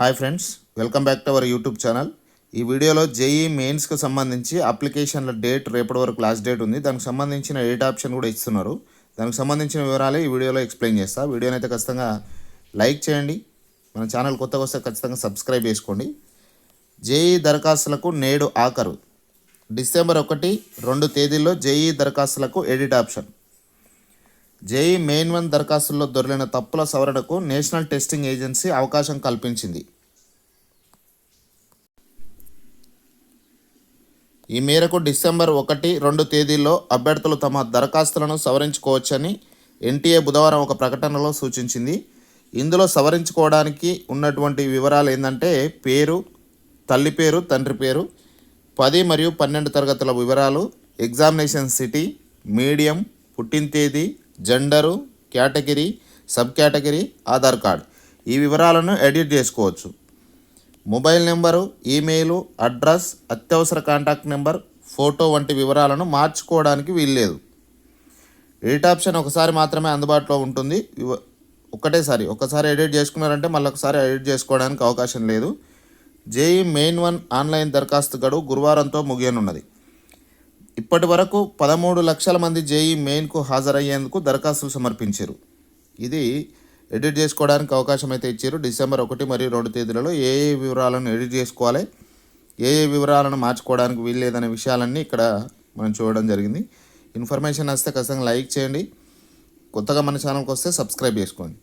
Hi friends welcome back to our YouTube channel. ఈ వీడియోలో JEE మెయిన్స్కి సంబంధించి అప్లికేషన్ల డేట్ రేపటి వరకు లాస్ట్ డేట్ ఉంది. దానికి సంబంధించిన ఎడిట్ ఆప్షన్ కూడా ఇస్తున్నారు. దానికి సంబంధించిన వివరాలే ఈ వీడియోలో ఎక్స్ప్లెయిన్ చేస్తా. వీడియోని అయితే ఖచ్చితంగా లైక్ చేయండి. మన ఛానల్ కొత్తగా వస్తే ఖచ్చితంగా సబ్స్క్రైబ్ చేసుకోండి. జేఈ దరఖాస్తులకు నేడు ఆఖరు. డిసెంబర్ ఒకటి రెండు తేదీల్లో JEE దరఖాస్తులకు edit option. JEE main one దరఖాస్తుల్లో దొరికిన తప్పుల సవరణకు నేషనల్ టెస్టింగ్ ఏజెన్సీ అవకాశం కల్పించింది. ఈ మేరకు డిసెంబర్ ఒకటి రెండు తేదీల్లో అభ్యర్థులు తమ దరఖాస్తులను సవరించుకోవచ్చని ఎన్టీఏ బుధవారం ఒక ప్రకటనలో సూచించింది. ఇందులో సవరించుకోవడానికి ఉన్నటువంటి వివరాలు ఏంటంటే పేరు తల్లి పేరు తండ్రి పేరు పది మరియు పన్నెండు తరగతుల వివరాలు ఎగ్జామినేషన్ సిటీ మీడియం పుట్టిన తేదీ gender category sub category Aadhaar card. ఈ వివరాలను ఎడిట్ చేసుకోవచ్చు. మొబైల్ నెంబరు ఈమెయిల్ అడ్రస్ అత్యవసర కాంటాక్ట్ నెంబర్ ఫోటో వంటి వివరాలను మార్చుకోవడానికి వీల్లేదు. ఎడిట్ ఆప్షన్ ఒకసారి మాత్రమే అందుబాటులో ఉంటుంది. ఒకటేసారి ఒకసారి ఎడిట్ చేసుకున్నారంటే మళ్ళీ ఒకసారి ఎడిట్ చేసుకోవడానికి అవకాశం లేదు. జేఈ మెయిన్ వన్ ఆన్లైన్ దరఖాస్తు గడువు గురువారంతో ముగియనున్నది. ఇప్పటి వరకు పదమూడు లక్షల మంది జేఈ మెయిన్కు హాజరయ్యేందుకు దరఖాస్తులు సమర్పించారు. ఇది ఎడిట్ చేసుకోవడానికి అవకాశం అయితే ఇచ్చారు. డిసెంబర్ ఒకటి మరియు రెండు తేదీలలో ఏ ఏ వివరాలను ఎడిట్ చేసుకోవాలి ఏ ఏ వివరాలను మార్చుకోవడానికి వీల్లేదనే విషయాలన్నీ ఇక్కడ మనం చూడడం జరిగింది. ఇన్ఫర్మేషన్ వస్తే ఖచ్చితంగా లైక్ చేయండి. కొత్తగా మన ఛానల్కి వస్తే సబ్స్క్రైబ్ చేసుకోండి.